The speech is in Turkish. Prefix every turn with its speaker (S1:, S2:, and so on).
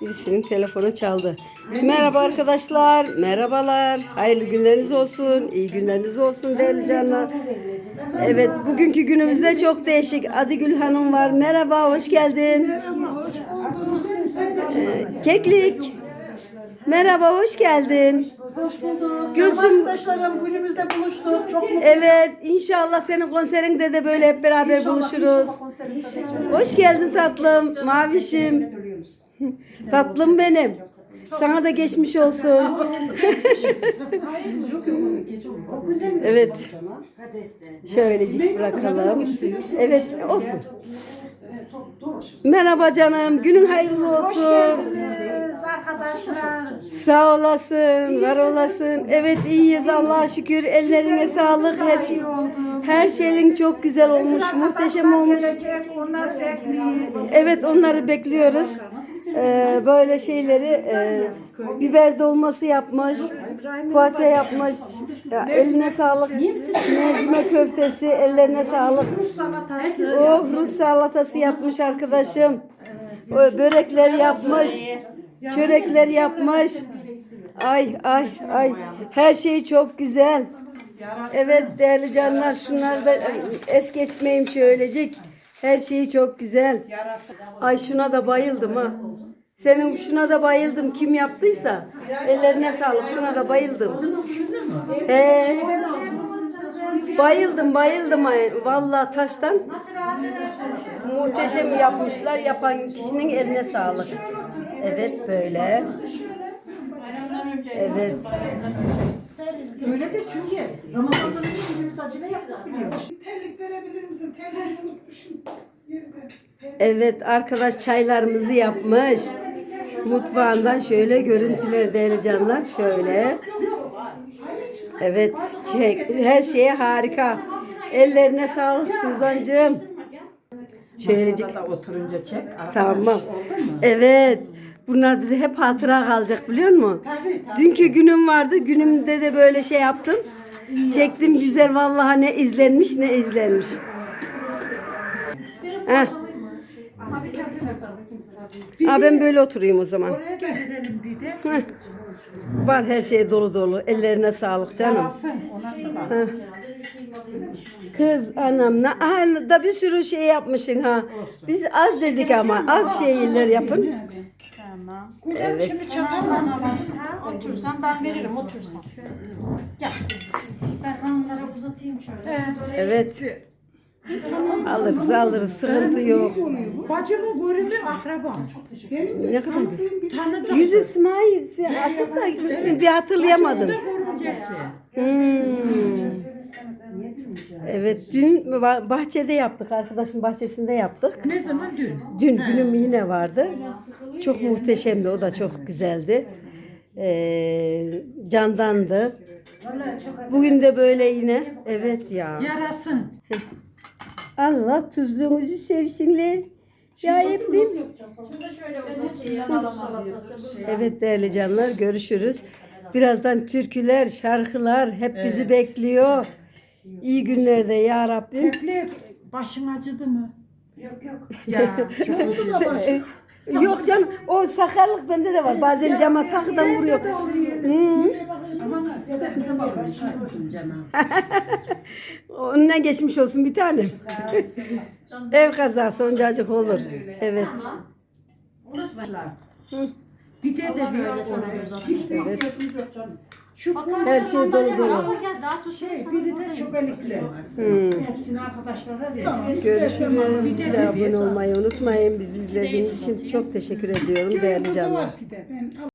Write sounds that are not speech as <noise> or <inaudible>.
S1: Birisinin telefonu çaldı. Merhaba arkadaşlar, merhabalar. Hayırlı günleriniz olsun, iyi günleriniz olsun değerli canlar. Evet, bugünkü günümüzde çok değişik. Adigül Hanım var. Merhaba, hoş geldin. Ee, Keklik. Merhaba, hoş geldin.
S2: Hoş bulduk.
S1: Gözüm-
S2: Gözüm... Arkadaşlarım günümüzde buluştuk. Çok mutluyum.
S1: Evet, inşallah senin konserinde de böyle hep beraber
S2: İnşallah,
S1: buluşuruz.
S2: inşallah konserimize.
S1: Hoş geldin tatlım, mavişim. <laughs> Tatlım benim. Sana da geçmiş olsun. <laughs> Evet. Şöylecik bırakalım. Evet olsun. Merhaba canım. Günün hayırlı olsun.
S2: Arkadaşlar.
S1: Sağ olasın, var olasın. Evet iyiyiz Allah'a şükür. Ellerine sağlık. Her şey her şeyin çok güzel olmuş, muhteşem olmuş.
S2: Onlar bekliyor.
S1: Evet onları bekliyoruz. Ee, böyle şeyleri e, biber dolması yapmış, poğaça yapmış. Ya, eline sağlık. Mercimek köftesi, ellerine sağlık. Oh Rus salatası yapmış arkadaşım. Börekler yapmış. Çörekler yapmış. Ay ay ay. Her şey çok güzel. Evet değerli canlar şunları da es geçmeyeyim şöylecik. Her şeyi çok güzel. Ay şuna da bayıldım ha. Senin şuna da bayıldım. Kim yaptıysa ellerine sağlık. Şuna da bayıldım. Ee, bayıldım bayıldım. ay. Vallahi taştan muhteşem yapmışlar. Yapan kişinin eline sağlık. Evet böyle. Evet.
S2: Öyledir çünkü. Ramazan'da ne günümüz acele yaptık biliyor musun?
S3: Terlik verebilir misin? Terliği unutmuşum. Yerine.
S1: Evet arkadaş çaylarımızı yapmış. Mutfağından şöyle görüntüler değerli canlar. Şöyle. Evet çek. Her şeye harika. Ellerine sağlık Suzancığım. Şöylecik.
S4: Masada da oturunca çek. arkadaş.
S1: Tamam. Evet. Bunlar bize hep hatıra kalacak biliyor musun? Dünkü günüm vardı. Günümde de böyle şey yaptım. Çektim güzel vallahi ne izlenmiş ne izlenmiş. Heh. Ha ben böyle oturayım o zaman.
S4: Oraya getirelim bir de.
S1: Heh. Var her şey dolu dolu. Ellerine sağlık canım.
S4: Alsın. Ona da bak.
S1: Kız anam ne aha, da bir sürü şey yapmışsın ha. Biz az dedik ama az şeyler yapın. Evet.
S4: Şimdi çatalla alalım. Ha?
S5: Otursan ben veririm otursan. Gel. Ben onlara uzatayım şöyle.
S1: Evet. Alırız alırız sıkıntı yok.
S4: Bacımın görümü akrabam.
S1: Ne kadar güzel. Yüz İsmail açık da bir hatırlayamadım. Hmm. Evet dün ba- bahçede yaptık arkadaşım bahçesinde yaptık.
S4: Ne zaman dün?
S1: Dün günüm yine vardı. Çok muhteşemdi o da çok güzeldi. Ee, candandı. Bugün de böyle yine. Evet ya.
S4: Yarasın.
S1: Allah tuzluğunuzu sevsinler. Ya hep bir-
S5: Şurada şöyle uzatayım. salatası. bu.
S1: Evet değerli canlar görüşürüz. Birazdan türküler, şarkılar hep bizi bekliyor. İyi günlerde ya Rabbim.
S4: Köklü başın acıdı mı? Yok yok. Ya <laughs> çok
S1: e, Yok canım o sakarlık bende de var. Bazen cama takıdan vuruyor. Hı. <laughs> Onunla geçmiş olsun bir tane. <laughs> Ev kazası oncacık olur. Evet.
S5: Unutma.
S4: Bir de de diyor.
S5: Sana uzatayım.
S1: Evet.
S4: Şu
S1: Her şey dolu dolu.
S4: Şey, biri de
S5: buradayım.
S4: çok elikli.
S1: Hmm.
S4: Hepsini arkadaşlara ver.
S1: Görüşürüz. Bize abone olmayı unutmayın. Bizi izlediğiniz için çok teşekkür ediyorum değerli canlar.
S3: Bir de ben